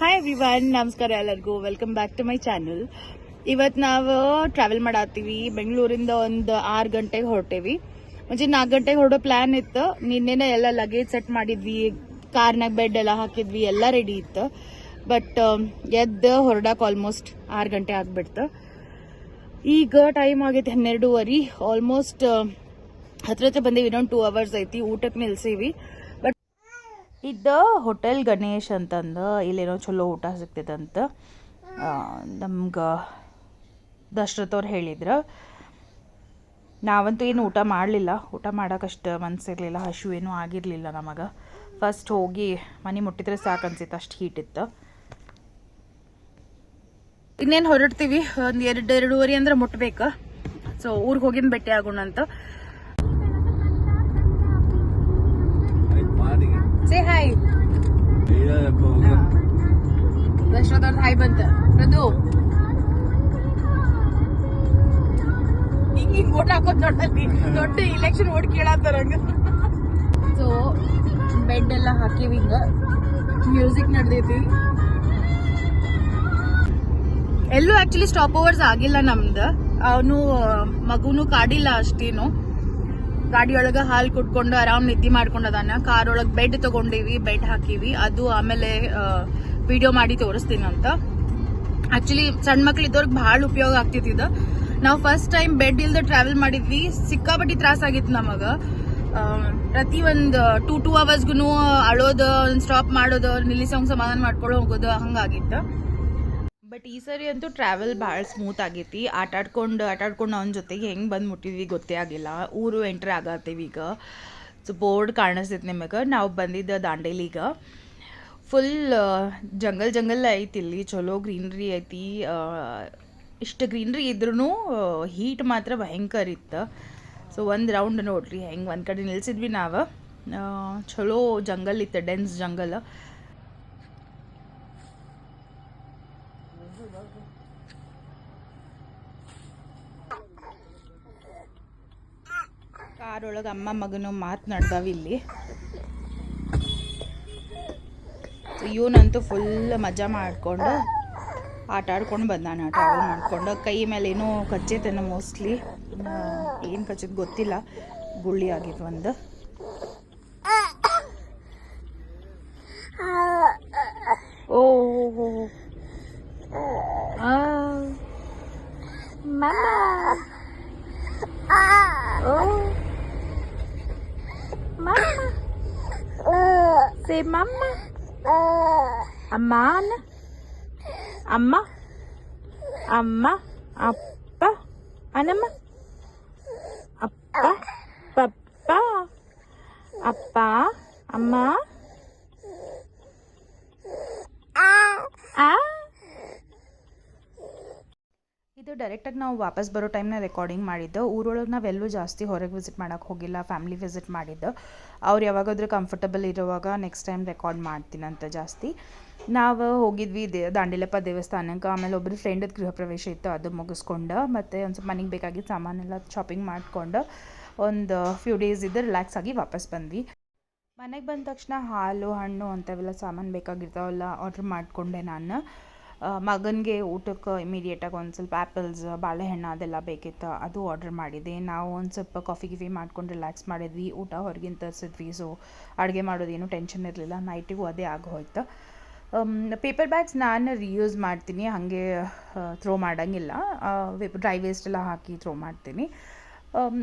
Hi everyone ನಮಸ್ಕಾರ ಎಲ್ಲರಿಗೂ. Welcome back to my channel ಇವತ್ತು ನಾವು ಟ್ರಾವೆಲ್ ಮಾಡತ್ತೀವಿ. ಬೆಂಗಳೂರಿಂದ ಒಂದು ಆರು ಗಂಟೆಗೆ ಹೊರಟೇವಿ. ಮುಂಚೆ ನಾಲ್ಕು ಗಂಟೆಗೆ ಹೊರಡೋ ಪ್ಲ್ಯಾನ್ ಇತ್ತು. ನಿನ್ನೆನೆ ಎಲ್ಲ ಲಗೇಜ್ ಸೆಟ್ ಮಾಡಿದ್ವಿ. ಕಾರ್ನಾಗ ಬೆಡ್ ಎಲ್ಲ ಹಾಕಿದ್ವಿ. ಎಲ್ಲ ರೆಡಿ ಇತ್ತು. ಬಟ್ ಎದ್ದು ಹೊರಡಕ್ಕೆ ಆಲ್ಮೋಸ್ಟ್ ಆರು ಗಂಟೆ ಆಗ್ಬಿಡ್ತು. ಈಗ ಟೈಮ್ ಆಗೈತೆ ಹನ್ನೆರಡೂವರೆ. ಆಲ್ಮೋಸ್ಟ್ ಹತ್ರ ಹತ್ರ ಬಂದೀವಿ. ಇನ್ನೊಂದು ಟೂ ಅವರ್ಸ್ ಐತಿ. ಊಟಕ್ಕೆ ನಿಲ್ಸೀವಿ. ಇದ್ದ ಹೋಟೆಲ್ ಗಣೇಶ್ ಅಂತಂದು, ಇಲ್ಲೇನೋ ಚಲೋ ಊಟ ಸಿಗ್ತೈತಂತ ನಮ್ಗೆ ದಶರಥ್ ಅವ್ರು ಹೇಳಿದ್ರು. ನಾವಂತೂ ಏನು ಊಟ ಮಾಡಲಿಲ್ಲ. ಊಟ ಮಾಡೋಕ್ಕಷ್ಟು ಮನಸ್ಸಿರಲಿಲ್ಲ ಹಶು ಏನೂ ಆಗಿರಲಿಲ್ಲ ನಮಗೆ. ಫಸ್ಟ್ ಹೋಗಿ ಮನೆ ಮುಟ್ಟಿದ್ರೆ ಸಾಕು ಅನ್ಸಿತ್ತು ಅಷ್ಟು ಹೀಟ್ ಇತ್ತು. ಇನ್ನೇನು ಹೊರಡ್ತೀವಿ? ಒಂದು ಎರಡು, ಎರಡೂವರೆ ಅಂದ್ರೆ ಮುಟ್ಬೇಕು. ಸೊ ಊರಿಗೆ ಹೋಗಿನ ಭೇಟಿ ಆಗೋಣ ಅಂತ ಸೇ ಹಾಯ್ ದಶರಥ ಅವ್ರದ್ದು ಹಾಯ್ ಬಂತ ಪ್ರದು ಹಿಂಗ್ ಹಿಂಗ್ ಓಟ್ ಹಾಕೋದ್ ನೋಡಲ್ಲಿ ದೊಡ್ಡ ಇಲೆಕ್ಷನ್ ಓಟ್ ಕೇಳತ್ತಾರ ಸೊ ಬೆಡ್ ಎಲ್ಲ ಹಾಕಿವಿ ಹಿಂಗ. ಮ್ಯೂಸಿಕ್ ನಡೆದೈತಿ. ಎಲ್ಲೂ ಆಕ್ಚುಲಿ ಸ್ಟಾಪ್ ಓವರ್ಸ್ ಆಗಿಲ್ಲ ನಮ್ದು. ಅವನು ಮಗುನು ಕಾಡಿಲ್ಲ ಅಷ್ಟೇನು. ಗಾಡಿಯೊಳಗ ಹಾಲ್ ಕುಟ್ಕೊಂಡು ಆರಾಮ್ ನಿದ್ದೆ ಮಾಡ್ಕೊಂಡ್ ಅದಾನ ಕಾರ್ ಒಳಗ್ ಬೆಡ್ ತಗೊಂಡಿವಿ, ಬೆಡ್ ಹಾಕಿವಿ. ಅದು ಆಮೇಲೆ ವಿಡಿಯೋ ಮಾಡಿ ತೋರಿಸ್ತೀನಿ ಅಂತ. ಆಕ್ಚುಲಿ ಸಣ್ಣ ಮಕ್ಳು ಇದ್ದವ್ರಿಗೆ ಬಹಳ ಉಪಯೋಗ ಆಗ್ತಿತ್ತು ಇದು. ನಾವು ಫಸ್ಟ್ ಟೈಮ್ ಬೆಡ್ ಇಲ್ದ ಟ್ರಾವೆಲ್ ಮಾಡಿದ್ವಿ. ಸಿಕ್ಕಾಪಟ್ಟಿ ತ್ರಾಸ ಆಗಿತ್ತು ನಮಗ. ಪ್ರತಿ ಒಂದು ಟೂ ಟೂ ಅವರ್ಸ್ಗೂ ಅಳೋದು ಸ್ಟಾಪ್ ಮಾಡೋದು, ನಿಲ್ಲಿಸೋಂಗ್ ಸಮಾಧಾನ ಮಾಡ್ಕೊಳ್ಳೋ ಹೋಗೋದು ಹಂಗಾಗಿತ್ತು ಬಟ್ ಈ ಸರಿ ಅಂತೂ ಟ್ರಾವೆಲ್ ಭಾಳ ಸ್ಮೂತ್ ಆಗೈತಿ. ಆಟಾಡ್ಕೊಂಡು ಆಟಾಡ್ಕೊಂಡು ಅವನ ಜೊತೆಗೆ ಹೆಂಗೆ ಬಂದು ಮುಟ್ಟಿದ್ವಿ ಗೊತ್ತೇ ಆಗಿಲ್ಲ. ಊರು ಎಂಟ್ರ್ ಆಗತ್ತೀವಿ ಈಗ. ಸೊ ಬೋರ್ಡ್ ಕಾಣಿಸ್ತೈತೆ ನಿಮಗೆ. ನಾವು ಬಂದಿದ್ದ ದಾಂಡೇಲಿಗ ಫುಲ್ ಜಂಗಲ್ ಜಂಗಲ್ ಐತಿ ಇಲ್ಲಿ. ಚಲೋ ಗ್ರೀನ್ರಿ ಐತಿ. ಇಷ್ಟು ಗ್ರೀನ್ರಿ ಇದ್ರೂ ಹೀಟ್ ಮಾತ್ರ ಭಯಂಕರ ಇತ್ತು. ಸೊ ಒಂದು ರೌಂಡ್ ನೋಡ್ರಿ. ಹೆಂಗೆ ಒಂದು ಕಡೆ ನಿಲ್ಸಿದ್ವಿ ನಾವು. ಚಲೋ ಜಂಗಲ್ ಇತ್ತು. ಡೆನ್ಸ್ ಜಂಗಲ್ ಕಾರೊಳಗೆ ಅಮ್ಮ ಮಗನು ಮಾತನಾಡ್ದಾವ ಇಲ್ಲಿ. ಇವನಂತೂ ಫುಲ್ ಮಜಾ ಮಾಡಿಕೊಂಡು ಆಟ ಆಡ್ಕೊಂಡು ಬಂದಾನ ಟ್ರಾವೆಲ್ ಮಾಡ್ಕೊಂಡು. ಕೈ ಮೇಲೆ ಏನೋ ಕಚ್ಚೈತೇನೋ ಮೋಸ್ಟ್ಲಿ ಏನು ಕಚ್ಚಿದ್ ಗೊತ್ತಿಲ್ಲ. ಗುಳ್ಳಿ ಆಗಿತ್ತು ಒಂದು. ಓ. Say mama. Aman. Amma. Amma. Appa. Anamma. Appa. Papa. Appa. Amma. ಇದು ಡೈರೆಕ್ಟಾಗಿ ನಾವು ವಾಪಸ್ ಬರೋ ಟೈಮ್ನ ರೆಕಾರ್ಡಿಂಗ್ ಮಾಡಿದ್ದು. ಊರೊಳಗೆ ನಾವೆಲ್ಲೂ ಜಾಸ್ತಿ ಹೊರಗೆ ವಿಸಿಟ್ ಮಾಡೋಕ್ಕೆ ಹೋಗಿಲ್ಲ ಫ್ಯಾಮಿಲಿ ವಿಸಿಟ್ ಮಾಡಿದ್ದು. ಅವ್ರು ಯಾವಾಗಾದ್ರೂ ಕಂಫರ್ಟಬಲ್ ಇರುವಾಗ ನೆಕ್ಸ್ಟ್ ಟೈಮ್ ರೆಕಾರ್ಡ್ ಮಾಡ್ತೀನಂತ ಜಾಸ್ತಿ. ನಾವು ಹೋಗಿದ್ವಿ ದೇ, ದಾಂಡಿಲಪ್ಪ ದೇವಸ್ಥಾನಕ್ಕೆ. ಆಮೇಲೆ ಒಬ್ಬರು ಫ್ರೆಂಡದ ಗೃಹ ಪ್ರವೇಶ ಇತ್ತು, ಅದು ಮುಗಿಸ್ಕೊಂಡು ಮತ್ತು ಒಂದು ಸ್ವಲ್ಪ ಮನೆಗೆ ಬೇಕಾಗಿದ್ದ ಸಾಮಾನೆಲ್ಲ ಶಾಪಿಂಗ್ ಮಾಡಿಕೊಂಡು ಒಂದು ಫ್ಯೂ ಡೇಸ್ ಇದ್ದು ರಿಲ್ಯಾಕ್ಸ್ ಆಗಿ ವಾಪಸ್ ಬಂದ್ವಿ. ಮನೆಗೆ ಬಂದ ತಕ್ಷಣ ಹಾಲು, ಹಣ್ಣು ಅಂಥವೆಲ್ಲ ಸಾಮಾನು ಬೇಕಾಗಿರ್ತಾವಲ್ಲ ಆರ್ಡ್ರ್ ಮಾಡಿಕೊಂಡೆ ನಾನು. ಮಗನಿಗೆ ಊಟಕ್ಕೆ ಇಮಿಡಿಯೇಟಾಗಿ ಒಂದು ಸ್ವಲ್ಪ ಆ್ಯಪಲ್ಸ್ ಬಾಳೆಹಣ್ಣು ಅದೆಲ್ಲ ಬೇಕಿತ್ತು, ಅದು ಆರ್ಡ್ರ್ ಮಾಡಿದೆ. ನಾವು ಒಂದು ಸ್ವಲ್ಪ ಕಾಫಿ ಗಿಫಿ ಮಾಡ್ಕೊಂಡು ರಿಲ್ಯಾಕ್ಸ್ ಮಾಡಿದ್ವಿ. ಊಟ ಹೊರಗಿನ ತರಿಸಿದ್ವಿ. ಸೊ ಅಡುಗೆ ಮಾಡೋದೇನು ಟೆನ್ಷನ್ ಇರಲಿಲ್ಲ. ನೈಟಿಗೂ ಅದೇ ಆಗೋಯ್ತು ಪೇಪರ್ ಬ್ಯಾಗ್ಸ್ ನಾನು ರಿಯೂಸ್ ಮಾಡ್ತೀನಿ. ಹಾಗೆ ಥ್ರೋ ಮಾಡೋಂಗಿಲ್ಲ. ಡ್ರೈ ವೇಸ್ಟ್ ಎಲ್ಲ ಹಾಕಿ ಥ್ರೋ ಮಾಡ್ತೀನಿ.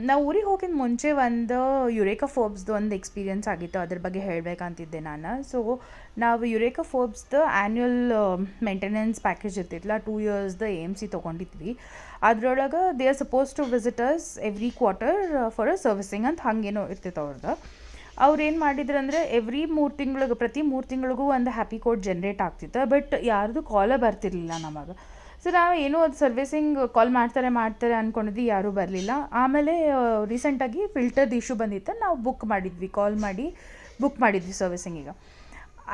ನಾವು ಊರಿಗೆ ಹೋಗಿನ ಮುಂಚೆ ಒಂದು ಯುರೇಕಾ ಫೋರ್ಬ್ಸ್ದು ಒಂದು ಎಕ್ಸ್ಪೀರಿಯನ್ಸ್ ಆಗಿತ್ತು. ಅದ್ರ ಬಗ್ಗೆ ಹೇಳಬೇಕಂತಿದ್ದೆ ನಾನು. ಸೊ ನಾವು ಯುರೇಕಾ ಫೋಬ್ಸ್ದು ಆ್ಯನ್ಯುಯಲ್ ಮೇಂಟೆನೆನ್ಸ್ ಪ್ಯಾಕೇಜ್ ಇರ್ತಿತ್ತಲ್ಲ ಟೂ ಇಯರ್ಸ್ದು ಎಂ ಸಿ ತೊಗೊಂಡಿದ್ವಿ. ಅದರೊಳಗೆ they are suppose to visitors every quarter for a servicing ಅಂತ ಹಾಗೇನೋ ಇರ್ತಿತ್ತು ಅವ್ರದ್ದು ಅವ್ರು ಏನು ಮಾಡಿದ್ರು ಅಂದರೆ ಎವ್ರಿ ಮೂರು ತಿಂಗಳಿಗೆ, ಪ್ರತಿ ಮೂರು ತಿಂಗಳಿಗೂ ಒಂದು ಹ್ಯಾಪಿ ಕೋಡ್ ಜನ್ರೇಟ್ ಆಗ್ತಿತ್ತು. ಬಟ್ ಯಾರ್ದು ಕಾಲೇ ಬರ್ತಿರ್ಲಿಲ್ಲ ನಮಗೆ. ಸೊ ನಾವು ಏನೋ ಅದು ಸರ್ವಿಸಿಂಗ್ ಕಾಲ್ ಮಾಡ್ತಾರೆ ಮಾಡ್ತಾರೆ ಅಂದ್ಕೊಂಡಿದ್ವಿ ಯಾರೂ ಬರಲಿಲ್ಲ. ಆಮೇಲೆ ರೀಸೆಂಟಾಗಿ ಫಿಲ್ಟರ್ದು ಇಶ್ಯೂ ಬಂದಿತ್ತು. ನಾವು ಬುಕ್ ಮಾಡಿದ್ವಿ ಕಾಲ್ ಮಾಡಿ ಬುಕ್ ಮಾಡಿದ್ವಿ ಸರ್ವಿಸಿಂಗಿಗೆ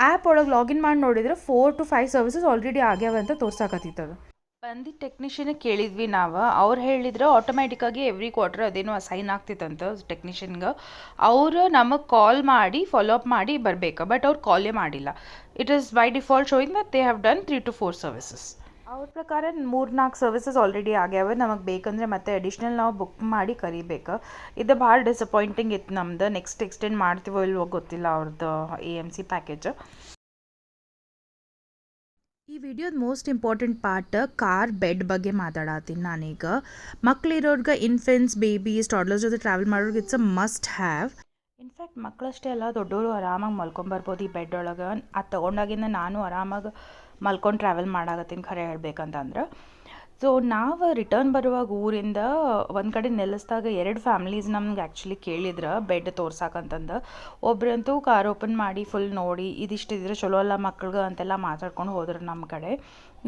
ಆ್ಯಪ್ ಒಳಗೆ ಲಾಗಿನ್ ಮಾಡಿ ನೋಡಿದ್ರೆ four to five services already ಆಗ್ಯಾವ ಅಂತ ತೋರ್ಸಾಕತ್ತಿತ್ತು ಅದು. ಬಂದಿದ್ದ ಟೆಕ್ನಿಷಿಯನಿಗೆ ಕೇಳಿದ್ವಿ ನಾವು. ಅವ್ರು ಹೇಳಿದ್ರೆ ಆಟೋಮ್ಯಾಟಿಕ್ಕಾಗಿ ಎವ್ರಿ ಕ್ವಾರ್ಟರ್ ಅದೇನು ಅಸೈನ್ ಆಗ್ತಿತ್ತಂತ ಟೆಕ್ನಿಷಿಯನ್ಗೆ ಅವರು ನಮಗೆ ಕಾಲ್ ಮಾಡಿ ಫಾಲೋ ಅಪ್ ಮಾಡಿ ಬರಬೇಕು ಬಟ್ ಅವ್ರು ಕಾಲೇ ಮಾಡಿಲ್ಲ. It is by default showing that they have done three to four services ಅವ್ರ ಪ್ರಕಾರ ಮೂರು ನಾಲ್ಕು ಸರ್ವಿಸಸ್ ಆಲ್ರೆಡಿ ಆಗ್ಯಾವ. ನಮಗೆ ಬೇಕಂದ್ರೆ ಮತ್ತೆ ಅಡಿಷ್ನಲ್ ನಾವು ಬುಕ್ ಮಾಡಿ ಕರಿಬೇಕು. ಇದು ಭಾಳ ಡಿಸಪಾಯಿಂಟಿಂಗ್ ಇತ್ತು ನಮ್ದು. ನೆಕ್ಸ್ಟ್ ಎಕ್ಸ್ಟೆಂಡ್ ಮಾಡ್ತೀವೋ ಇಲ್ವೋ ಗೊತ್ತಿಲ್ಲ ಅವ್ರದ್ದು ಎ ಎಂ ಸಿ ಪ್ಯಾಕೇಜ್ ಈ ವಿಡಿಯೋದ most important part car bed ಬಗ್ಗೆ ಮಾತಾಡತ್ತೀನಿ ನಾನೀಗ. ಮಕ್ಳಿರೋರ್ಗೆ ಇನ್ಫೆನ್ಸ್ ಬೇಬೀಸ್ ಟಾಡ್ಲರ್ಸ್ ಜೊತೆ ಟ್ರಾವೆಲ್ ಮಾಡೋರ್ಗೆ it's a must have in fact ಮಕ್ಕಳಷ್ಟೇ ಅಲ್ಲ ದೊಡ್ಡವರು ಆರಾಮಾಗಿ ಮಲ್ಕೊಂಬರ್ಬೋದು ಈ ಬೆಡ್ ಒಳಗೆ ಅದು ತೊಗೊಂಡಾಗಿಂದ ನಾನು ಆರಾಮಾಗಿ ಮಲ್ಕೊಂಡು ಟ್ರಾವೆಲ್ ಮಾಡಾಕತ್ತೀನಿ ಖರೆ ಹೇಳ್ಬೇಕಂತಂದ್ರೆ. ಸೊ ನಾವು ರಿಟರ್ನ್ ಬರುವಾಗ ಊರಿಂದ ಒಂದು ಕಡೆ ನೆಲೆಸ್ದಾಗ ಎರಡು ಫ್ಯಾಮ್ಲೀಸ್ ನಮ್ಗೆ ಆ್ಯಕ್ಚುಲಿ ಕೇಳಿದ್ರೆ ಬೆಡ್ ತೋರ್ಸಾಕಂತಂದು. ಒಬ್ರಂತೂ ಕಾರ್ ಓಪನ್ ಮಾಡಿ ಫುಲ್ ನೋಡಿ, ಇದಿಷ್ಟು ಇದ್ರೆ ಚಲೋ ಅಲ್ಲ ಮಕ್ಳಿಗೆ ಅಂತೆಲ್ಲ ಮಾತಾಡ್ಕೊಂಡು ಹೋದ್ರು ನಮ್ಮ ಕಡೆ.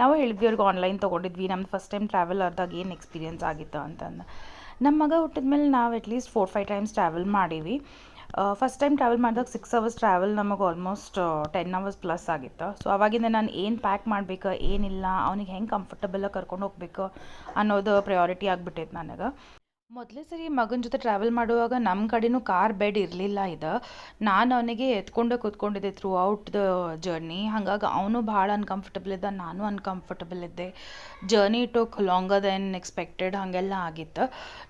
ನಾವು ಹೇಳಿದ್ವಿ, ಅವ್ರಿಗೆ ಆನ್ಲೈನ್ ತೊಗೊಂಡಿದ್ವಿ, ನಮ್ದು ಫಸ್ಟ್ ಟೈಮ್ ಟ್ರಾವೆಲ್ ಆದಾಗ ಏನು ಎಕ್ಸ್ಪೀರಿಯನ್ಸ್ ಆಗಿತ್ತು? ಅಂತಂದು. ನಮ್ಮ ಮಗ ಹುಟ್ಟಿದ್ಮೇಲೆ ನಾವು at least four five times travel ಮಾಡೀವಿ. ಫಸ್ಟ್ ಟೈಮ್ ಟ್ರಾವೆಲ್ ಮಾಡಿದಾಗ ಸಿಕ್ಸ್ ಅವರ್ಸ್ ಟ್ರಾವೆಲ್ ನಮಗೆ ಆಲ್ಮೋಸ್ಟ್ ಟೆನ್ ಅವರ್ಸ್ ಪ್ಲಸ್ ಆಗಿತ್ತು. ಸೊ ಅವಾಗಿಂದ ನಾನು ಏನು ಪ್ಯಾಕ್ ಮಾಡಬೇಕು, ಏನಿಲ್ಲ, ಅವ್ನಿಗೆ ಹೆಂಗೆ ಕಂಫರ್ಟಬಲಾಗಿ ಕರ್ಕೊಂಡು ಹೋಗ್ಬೇಕು ಅನ್ನೋದು ಪ್ರಯಾರಿಟಿ ಆಗಿಬಿಟ್ಟೈತೆ ನನಗೆ. ಮೊದಲೇ ಸರಿ ಮಗನ ಜೊತೆ ಟ್ರಾವೆಲ್ ಮಾಡುವಾಗ ನಮ್ಮ ಕಡೆನೂ ಕಾರ್ ಬೆಡ್ ಇರಲಿಲ್ಲ ಇದು. ನಾನು ಅವನಿಗೆ ಎತ್ಕೊಂಡೆ ಕೂತ್ಕೊಂಡಿದ್ದೆ ಥ್ರೂ ಔಟ್ ದ ಜರ್ನಿ ಹಾಗಾಗಿ ಅವನು ಭಾಳ ಅನ್ಕಂಫರ್ಟಬಲ್ ಇದ್ದ, ನಾನು ಅನ್ಕಂಫರ್ಟಬಲ್ ಇದ್ದೆ. Journey took longer than expected ಹಾಗೆಲ್ಲ ಆಗಿತ್ತು.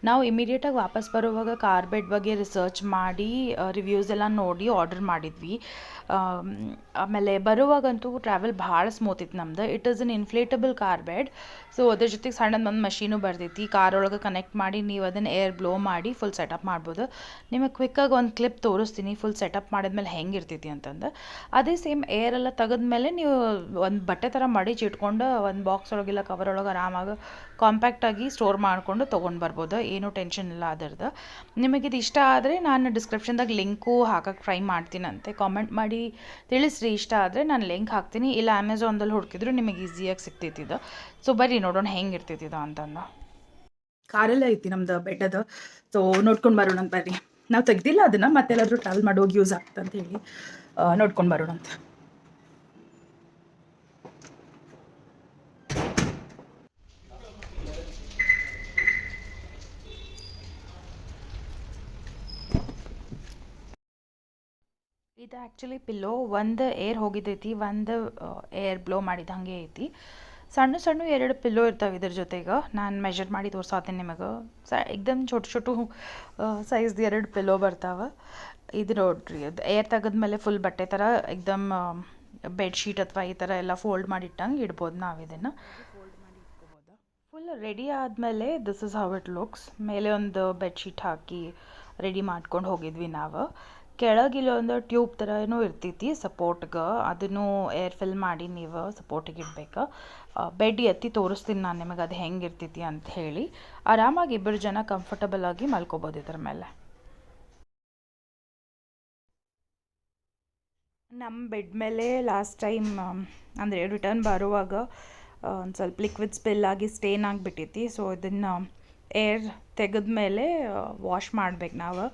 ನಾವು ಇಮಿಡಿಯೇಟಾಗಿ ವಾಪಸ್ ಬರುವಾಗ ಕಾರ್ ಬೆಡ್ ಬಗ್ಗೆ ರಿಸರ್ಚ್ ಮಾಡಿ ರಿವ್ಯೂಸ್ ಎಲ್ಲ ನೋಡಿ ಆರ್ಡರ್ ಮಾಡಿದ್ವಿ. ಆಮೇಲೆ ಬರುವಾಗಂತೂ ಟ್ರಾವೆಲ್ ಭಾಳ ಸ್ಮೂತ್ ಇತ್ತು ನಮ್ದು. It is an inflatable car bed so ಅದ್ರ ಜೊತೆಗೆ ಸಣ್ಣದೊಂದು ಮಷೀನು ಬರ್ತೈತಿ ಕಾರ್ ಒಳಗೆ ಕನೆಕ್ಟ್ ಮಾಡಿ ನೀವು ಅದನ್ನು ಏರ್ ಬ್ಲೋ ಮಾಡಿ ಫುಲ್ ಸೆಟಪ್ ಮಾಡ್ಬೋದು. ನಿಮಗೆ ಕ್ವಿಕ್ಕಾಗಿ ಒಂದು ಕ್ಲಿಪ್ ತೋರಿಸ್ತೀನಿ ಫುಲ್ ಸೆಟಪ್ ಮಾಡಿದ್ಮೇಲೆ ಹೆಂಗೆ ಇರ್ತೈತಿ ಅಂತಂದು. ಅದೇ ಸೇಮ್ ಏರೆಲ್ಲ ತೆಗೆದ್ಮೇಲೆ ನೀವು ಒಂದು ಬಟ್ಟೆ ಥರ ಮಡಿಚಿ ಇಟ್ಕೊಂಡು ಒಂದು ಬಾಕ್ಸ್ ಒಳಗಿಲ್ಲ ಕವರ್ ಒಳಗೆ ಆರಾಮಾಗಿ ಕಾಂಪ್ಯಾಕ್ಟಾಗಿ ಸ್ಟೋರ್ ಮಾಡಿಕೊಂಡು ತೊಗೊಂಡು ಬರ್ಬೋದು. ಏನೂ ಟೆನ್ಷನ್ ಇಲ್ಲ ಅದರದ್ದು. ನಿಮಗೆ ಇದು ಇಷ್ಟ ಆದರೆ ನಾನು ಡಿಸ್ಕ್ರಿಪ್ಷನ್ದಾಗ ಲಿಂಕು ಹಾಕಕ್ಕೆ ಟ್ರೈ ಮಾಡ್ತೀನಂತೆ. ಕಾಮೆಂಟ್ ಮಾಡಿ ತಿಳಿಸ್ರಿ. ಇಷ್ಟ ಆದರೆ ನಾನು ಲಿಂಕ್ ಹಾಕ್ತೀನಿ. ಇಲ್ಲ ಅಮೆಝಾನ್ದಲ್ಲಿ ಹುಡುಕಿದ್ರು ನಿಮಗೆ ಈಸಿಯಾಗಿ ಸಿಗ್ತೈತಿದ್ದು ಸೊ ಬರ್ರಿ ನೋಡೋಣ ಹೆಂಗೆ ಇರ್ತೈತಿ ಇದು ಅಂತಂದು. ಕಾರಲ್ಲೇ ಐತಿ ನಮ್ದು ಬೆಡ್ ಅದು. ಸೊ ನೋಡ್ಕೊಂಡು ಬರೋಣ ಅಂತ ಬರ್ರಿ. ನಾವು ತೆಗ್ದಿಲ್ಲ ಅದನ್ನು, ಮತ್ತೆಲ್ಲಾದರೂ ಟ್ರಾವೆಲ್ ಮಾಡೋಗಿ ಯೂಸ್ ಆಗ್ತ ಅಂತ ಹೇಳಿ ನೋಡ್ಕೊಂಡು ಬರೋಣ ಅಂತ. ಇದು ಆ್ಯಕ್ಚುಲಿ ಪಿಲ್ಲೋ ಒಂದು ಏರ್ ಹೋಗಿದ್ದೈತಿ ಒಂದು ಏರ್ ಬ್ಲೋ ಮಾಡಿದ ಹಾಗೆ ಐತಿ. ಸಣ್ಣ ಸಣ್ಣ ಎರಡು ಪಿಲ್ಲೋ ಇರ್ತಾವೆ ಇದ್ರ ಜೊತೆಗೆ. ನಾನು ಮೆಜರ್ ಮಾಡಿ ತೋರ್ಸಾತೀನಿ ನಿಮಗೆ. ಸ, ಎಕ್ದಮ್ ಛೋಟು ಛೋಟು ಸೈಜ್ದು ಎರಡು ಪಿಲ್ಲೋ ಬರ್ತಾವೆ. ಇದು ನೋಡ್ರಿ, ಅದು ಏರ್ ತೆಗೆದ್ಮೇಲೆ ಫುಲ್ ಬಟ್ಟೆ ಥರ ಎಕ್ದಮ್ ಬೆಡ್ಶೀಟ್ ಅಥವಾ ಈ ಥರ ಎಲ್ಲ ಫೋಲ್ಡ್ ಮಾಡಿ ಇಟ್ಟಂಗೆ ಇಡ್ಬೋದು ನಾವು ಇದನ್ನು. ಫುಲ್ ರೆಡಿ ಆದಮೇಲೆ this is how it looks ಮೇಲೆ ಒಂದು ಬೆಡ್ಶೀಟ್ ಹಾಕಿ ರೆಡಿ ಮಾಡ್ಕೊಂಡು ಹೋಗಿದ್ವಿ ನಾವು. ಕೆಳಗಿಲ್ಲ ಒಂದು ಟ್ಯೂಬ್ ಥರ ಏನೋ ಇರ್ತೈತಿ ಸಪೋರ್ಟ್ಗೆ. ಅದನ್ನು ಏರ್ ಫಿಲ್ ಮಾಡಿ ನೀವು ಸಪೋರ್ಟಿಗೆ ಇಡ್ಬೇಕು. ಬೆಡ್ ಎತ್ತಿ ತೋರಿಸ್ತೀನಿ ನಾನು ನಿಮಗೆ ಅದು ಹೆಂಗೆ ಇರ್ತೈತಿ ಅಂತ ಹೇಳಿ. ಆರಾಮಾಗಿ ಇಬ್ಬರು ಜನ ಕಂಫರ್ಟಬಲ್ ಆಗಿ ಮಲ್ಕೋಬೋದು ಇದ್ರ ಮೇಲೆ. ನಮ್ಮ ಬೆಡ್ ಮೇಲೆ ಲಾಸ್ಟ್ ಟೈಮ್ ಅಂದರೆ ರಿಟರ್ನ್ ಬರುವಾಗ ಒಂದು ಸ್ವಲ್ಪ ಲಿಕ್ವಿಡ್ ಸ್ಪಿಲ್ ಆಗಿ ಸ್ಟೇನ್ ಆಗಿಬಿಟ್ಟಿತ್ತು. ಸೊ ಇದನ್ನು ಏರ್ ತೆಗೆದ ಮೇಲೆ ವಾಶ್ ಮಾಡ್ಬೇಕು ನಾವು.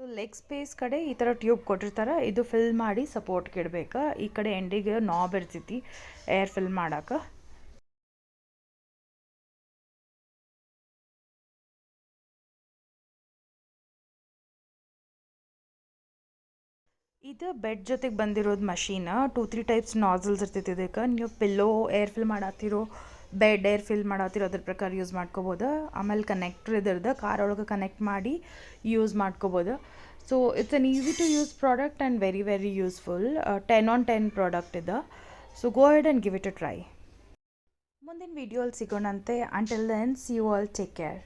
ಸೊ ಲೆಗ್ ಸ್ಪೇಸ್ ಕಡೆ ಈ ಥರ ಟ್ಯೂಬ್ ಕೊಟ್ಟಿರ್ತಾರೆ. ಇದು ಫಿಲ್ ಮಾಡಿ ಸಪೋರ್ಟ್ಗೆ ಇಡ್ಬೇಕು ಈ ಕಡೆ ಎಂಡಿಗೆ ನಾಬ್ ಇರ್ತೈತಿ ಏರ್ ಫಿಲ್ ಮಾಡಕ್ಕೆ ಇದು ಬೆಡ್ ಜೊತೆಗೆ ಬಂದಿರೋದು machine two three types nozzles ಇರ್ತೈತಿ ಇದಕ್ಕೆ. ನೀವು ಪಿಲ್ಲೋ ಏರ್ ಫಿಲ್ ಮಾಡತ್ತಿರೋ ಬೆಡ್ ಏರ್ ಫಿಲ್ ಮಾಡತ್ತಿರೋ ಅದ್ರ ಪ್ರಕಾರ ಯೂಸ್ ಮಾಡ್ಕೋಬೋದು. ಆಮೇಲೆ ಕನೆಕ್ಟ್ರ್ ಇದ್ರದ್ದು ಕಾರ್ ಒಳಗೆ ಕನೆಕ್ಟ್ ಮಾಡಿ ಯೂಸ್ ಮಾಡ್ಕೋಬೋದು. So it's an easy to use product and very very useful ten on ten product ಇದೆ. So go ahead and give it a try ಮುಂದಿನ ವೀಡಿಯೋಲ್ಲಿ ಸಿಗೋಣಂತೆ. Until then see you all take care